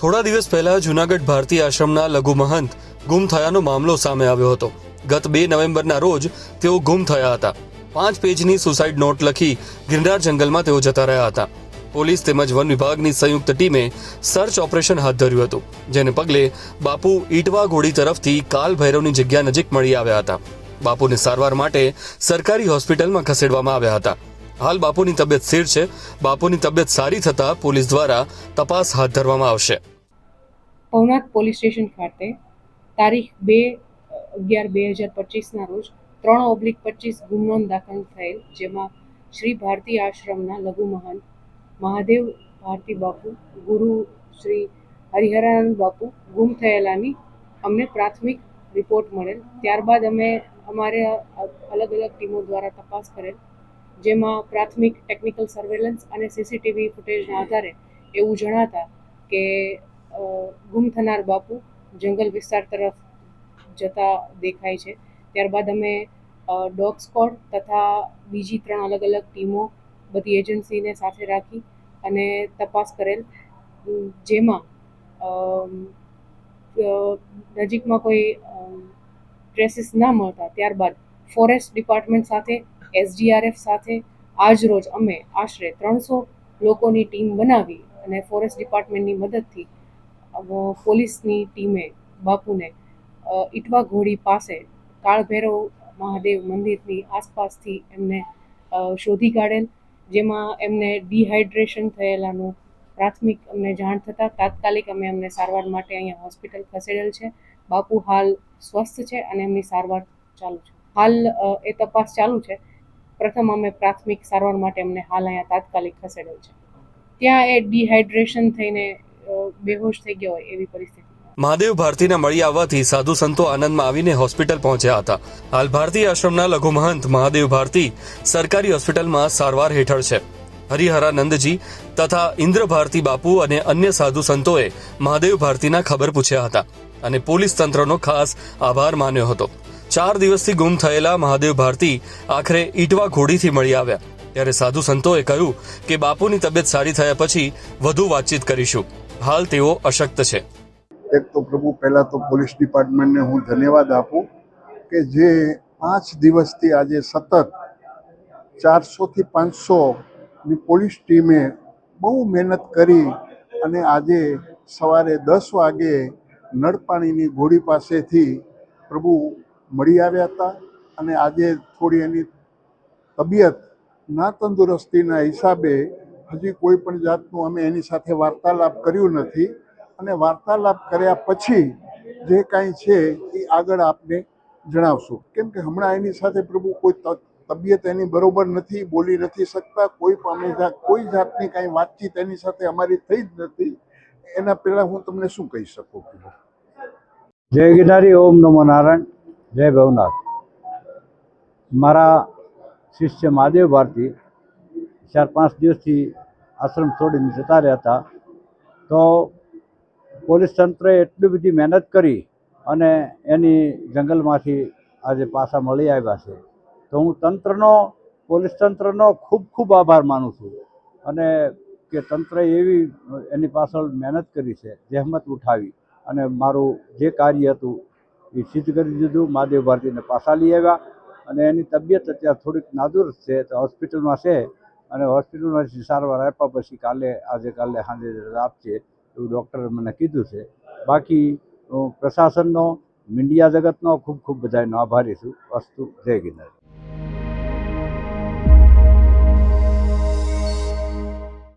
થોડા દિવસ પહેલા જુનાગઢ ભારતી આશ્રમના લઘુ મહંત ગુમ થયાનો મામલો સામે આવ્યો હતો. ગત બે નવેમ્બરના રોજ તેઓ ગુમ થયા હતા. પાંચ પેજની સુસાઇડ નોટ લખી ગિરનાર જંગલમાં તેઓ જતા રહ્યા હતા. પોલીસ તેમજ વન વિભાગની સંયુક્ત ટીમે સર્ચ ઓપરેશન હાથ ધર્યું હતું, જેને પગલે બાપુ ઈટવા ઘોડી તરફથી કાલ ભૈરવની જગ્યા નજીક મળી આવ્યા હતા. બાપુને સારવાર માટે સરકારી હોસ્પિટલમાં ખસેડવામાં આવ્યા હતા. હાલ બાપુની તબિયત સ્થિર છે. બાપુની તબિયત સારી થતાં પોલીસ દ્વારા તપાસ હાથ ધરવામાં આવશે. ભવનાથ પોલીસ સ્ટેશન ખાતે તારીખ બે, અગિયાર બે હજાર પચીસના રોજ ત્રણ ઓબ્લિક પચીસ ગુનો દાખલ થયેલ, જેમાં શ્રી ભારતી આશ્રમના લઘુ મહાન મહાદેવ ભારતી બાપુ, ગુરુ શ્રી હરિહરાનંદ બાપુ ગુમ થયેલાની અમને પ્રાથમિક રિપોર્ટ મળેલ. ત્યારબાદ અમે અમારે અલગ અલગ ટીમો દ્વારા તપાસ કરેલ, જેમાં પ્રાથમિક ટેકનિકલ સર્વેલન્સ અને સીસીટીવી ફૂટેજના આધારે એવું જણાતા કે ગુમ થનાર બાપુ જંગલ વિસ્તાર તરફ જતા દેખાય છે. ત્યારબાદ અમે ડોગ સ્કોડ તથા બીજી ત્રણ અલગ અલગ ટીમો બધી એજન્સીને સાથે રાખી અને તપાસ કરેલ. જેમાં નજીકમાં કોઈ ટ્રેસીસ ના મળતા. ત્યારબાદ ફોરેસ્ટ ડિપાર્ટમેન્ટ સાથે એસડીઆરએફ સાથે આજ રોજ અમે આશરે ત્રણસો લોકોની ટીમ બનાવી અને ફોરેસ્ટ ડિપાર્ટમેન્ટની મદદથી પોલીસની ટીમે બાપુને ઇટવા ઘોડી પાસે કાળભૈરવ મહાદેવ મંદિરની આસપાસથી એમને શોધી કાઢેલ, જેમાં એમને ડિહાઇડ્રેશન થયેલાનું પ્રાથમિક અમને જાણ થતાં તાત્કાલિક અમે એમને સારવાર માટે અહીંયા હોસ્પિટલ ખસેડેલ છે. બાપુ હાલ સ્વસ્થ છે અને એમની સારવાર ચાલુ છે. હાલ એ તપાસ ચાલુ છે. પ્રથમ અમે પ્રાથમિક સારવાર માટે એમને હાલ અહીંયા તાત્કાલિક ખસેડેલ છે. ત્યાં એ ડિહાઇડ્રેશન થઈને બેહોશ થઈ ગયા હોય એવી પરિસ્થિતિ. મહાદેવ ભારતીના મળી આવવાથી સાધુ સંતો આનંદમાં આવીને હોસ્પિટલ પહોંચ્યા હતા. હાલ ભારતી આશ્રમના લઘુ મહંત મહાદેવ ભારતી સરકારી હોસ્પિટલમાં સારવાર હેઠળ છે. હરિહરાનંદજી તથા ઇન્દ્ર ભારતી બાપુ અને અન્ય સાધુ સંતોએ મહાદેવ ભારતીના ખબર પૂછ્યા હતા અને પોલીસ તંત્રનો ખાસ આભાર માન્યો હતો. ચાર દિવસથી ગુમ થયેલા મહાદેવ ભારતી આખરે ઈટવા ઘોડીથી મળી આવ્યા. ત્યારે સાધુ સંતોએ કહ્યું કે બાપુની તબિયત સારી થયા પછી વધુ વાતચીત કરીશું. હાલ તેઓ અશક્ત છે. એક તો પ્રભુ, પહેલાં તો પોલીસ ડિપાર્ટમેન્ટને હું ધન્યવાદ આપું કે જે પાંચ દિવસથી આજે સતત ચારસોથી પાંચસોની પોલીસ ટીમે બહુ મહેનત કરી અને આજે સવારે દસ વાગે નળપાણીની ઘોડી પાસેથી પ્રભુ મળી આવ્યા હતા અને આજે થોડી એની તબિયત ના તંદુરસ્તીના હિસાબે હજી કોઈ પણ જાતનું અમે એની સાથે વાર્તાલાપ કર્યું નથી. અને વાર્તાલાપ કર્યા પછી જે કાંઈ છે એ આગળ આપને જણાવશું. કેમ કે હમણાં એની સાથે પ્રભુ કોઈ તબિયત એની બરોબર નથી, બોલી નથી શકતા, કોઈ પણ અમે કોઈ જાતની કાંઈ વાતચીત એની સાથે અમારી થઈ જ નથી. એના પહેલાં હું તમને શું કહી શકું? જય ગિરનારી, ઓમ નમો નારાયણ, જય ભવનાથ. મારા શિષ્ય મહાદેવ ભારતી ચાર પાંચ દિવસથી આશ્રમ છોડીને જતા રહ્યા હતા. તો પોલીસ તંત્રએ એટલી બધી મહેનત કરી અને એની જંગલમાંથી આજે પાછા મળી આવ્યા છે. તો હું તંત્રનો, પોલીસ તંત્રનો ખૂબ ખૂબ આભાર માનું છું અને કે તંત્રએ એવી એની પાછળ મહેનત કરી છે, જહેમત ઉઠાવી અને મારું જે કાર્ય હતું એ સિદ્ધ કરી દીધું. મહાદેવ ભારતીને પાછા લઈ આવ્યા અને એની તબિયત અત્યારે થોડીક નાજુર છે, તો હોસ્પિટલમાં છે. અને હોસ્પિટલમાંથી સારવાર આપ્યા પછી કાલે, આજે કાલે સાંજે આપશે એવું ડૉક્ટરે મને કીધું છે. બાકી હું પ્રશાસનનો, મીડિયા જગતનો ખૂબ ખૂબ બધાનો આભારી છું. વસ્તુ જય ગિરનાર.